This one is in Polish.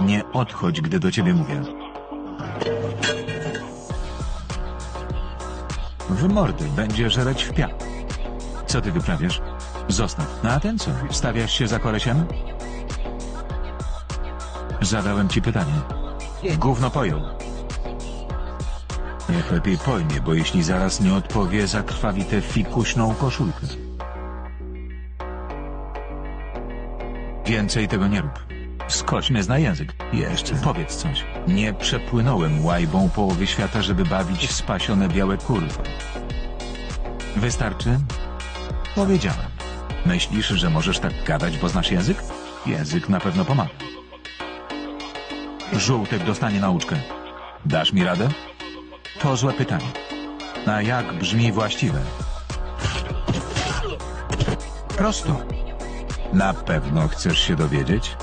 Nie odchodź, gdy do ciebie mówię. W mordy będzie żereć w piach. Co ty wyprawiasz? Zostaw. No a ten co? Stawiasz się za kolesiem? Zadałem ci pytanie. Gówno pojął. Niech lepiej pojmie, bo jeśli zaraz nie odpowie, zakrwawi tę fikuśną koszulkę. Więcej tego nie rób. Skocz mnie na język. Jeszcze. Powiedz coś. Nie przepłynąłem łajbą połowy świata, żeby bawić w spasione białe kurwy. Wystarczy? Powiedziałem. Myślisz, że możesz tak gadać, bo znasz język? Język na pewno pomaga. Żółtek dostanie nauczkę. Dasz mi radę? To złe pytanie. A jak brzmi właściwe? Prosto. Na pewno chcesz się dowiedzieć?